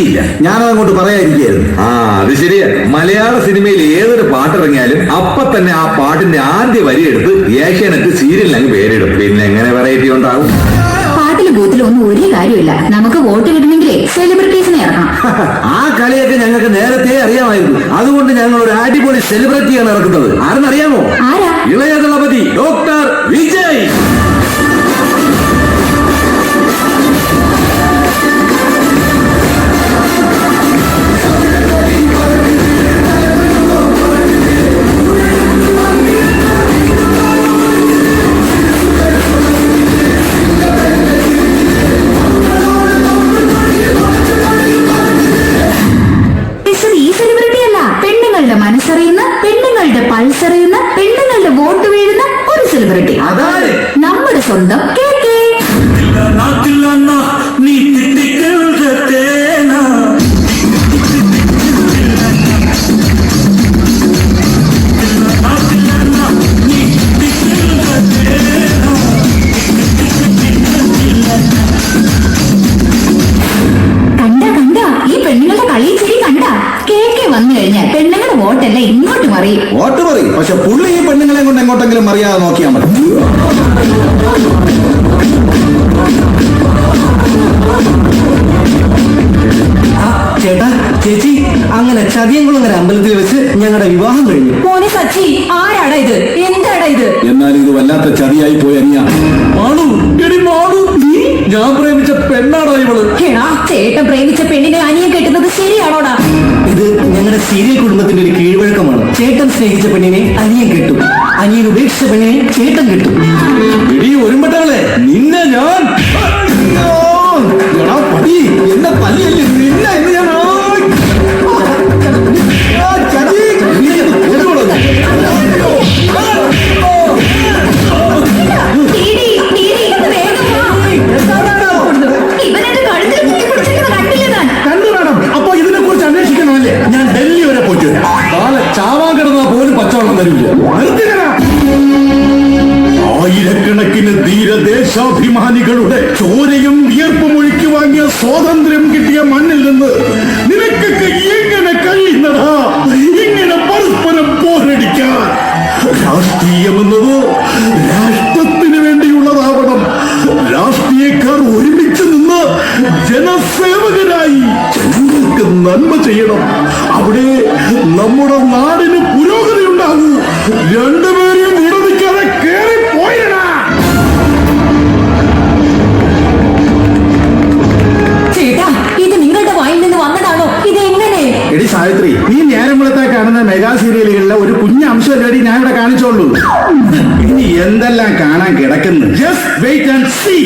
അങ്ങോട്ട് പറയാതിരിക്കുകയായിരുന്നു ആ അത് ശരിയാ. മലയാള സിനിമയിൽ ഏതൊരു പാട്ടിറങ്ങിയാലും അപ്പൊ തന്നെ ആ പാട്ടിന്റെ ആദ്യ വരി എടുത്ത് ഏഷ്യാനെറ്റ് സീരിയലിൽ അങ്ങ് പേരിടും. പിന്നെ എങ്ങനെ വെറൈറ്റി ഉണ്ടാകും പാട്ടിലും ബൂത്തിലും ഒന്നും ഒരു കാര്യമില്ല നമുക്ക് വോട്ട് കിട്ടണമെങ്കിലേ സെലിബ്രിറ്റീസിനെ ഇറക്കണം ആ കളിയൊക്കെ ഞങ്ങൾക്ക് നേരത്തെ അറിയാമായിരുന്നു. അതുകൊണ്ട് ഞങ്ങൾ ഒരു അടിപൊളി സെലിബ്രിറ്റിയാണ് ഇറക്കുന്നത്. ആരെന്നറിയാമോ? ആരാ? ഇളയ ദളപതി ഡോക്ടർ മനസ്സറിയുന്ന പെണ്ണുങ്ങളുടെ പൾസറിയുന്ന പെണ്ണുങ്ങളുടെ വോട്ട് വീഴുന്ന ഒരു സെലിബ്രിറ്റി നമ്മുടെ സ്വന്തം കെ കെ. നീ തിട്ടിക്കേന കണ്ട കണ്ട ഈ പെണ്ണുങ്ങളുടെ കളി ചിരി കണ്ട കെ കെ വന്നു കഴിഞ്ഞാൽ. പെണ്ണുങ്ങളുടെ വോട്ടല്ല ഇങ്ങോട്ട് മറി. വോട്ട് മറി. പക്ഷെ പുള്ളി ഈ പെണ്ണുങ്ങളെ കൊണ്ട് എങ്ങോട്ടെങ്കിലും മറിയാതെ നോക്കിയാൽ മതി. ചേട്ടാ ചേച്ചി അങ്ങനെ ചതിയംകുളങ്ങര അമ്പലത്തിൽ വെച്ച് ഞങ്ങളുടെ വിവാഹം കഴിഞ്ഞു. മോനെ സച്ചി ആരാടാ ഇത്? എന്താടാ ഇത്? എന്നാലും ഇത് വല്ലാത്ത ചതിയായി പോയി അനിയ. മാളു എടി മാളു നീ? ഞാൻ പ്രേമിച്ച പെണ്ണാടോ ഇവൾ. ചേട്ടൻ പ്രേമിച്ച പെണ്ണിനെ അനിയൻ കെട്ടുന്നത് ഞങ്ങളുടെ സീരിയൽ കുടുംബത്തിന്റെ ഒരു കീഴ്വഴക്കമാണ്. ചേട്ടൻ സ്നേഹിച്ച പെണ്ണിനെ അനിയൻ കിട്ടും. അനിയൻ ഉപേക്ഷിച്ച പെണ്ണിനെ ചേട്ടൻ കിട്ടും. ഒരുമ്പട്ടകളെ നിന്നെ ഞാൻ പടി. നിർത്തിക്കടാ. ആയിരക്കണക്കിന് ധീരദേശാഭിമാനികളുടെ ചോരയും വിയർപ്പും ഒഴുക്കി വാങ്ങിയ സ്വാതന്ത്ര്യം കിട്ടിയ മണ്ണിൽ നിന്ന് നിനക്കൊക്കെ എങ്ങനെ കഴിയുന്നതാ ഇങ്ങനെ പരസ്പരം പോരടിക്കാൻ. രാഷ്ട്രീയമെന്നത് രാഷ്ട്രത്തിന് വേണ്ടിയുള്ളതാവണം. രാഷ്ട്രീയക്കാർ ഒരുമിച്ച് നിന്ന് ജനസേവകരായി ജനങ്ങൾക്ക് നന്മ ചെയ്യണം. അവിടെ നമ്മുടെ നാടിന് സാവിത്രി നീ നേരം കാണുന്ന മെഗാ സീരിയലുകളിലെ ഒരു കുഞ്ഞ അംശം അംശമല്ലടി ഞാൻ ഇവിടെ കാണിച്ചോളൂ. ഇനി എന്തെല്ലാം കാണാൻ കിടക്കുന്നു? Just wait and see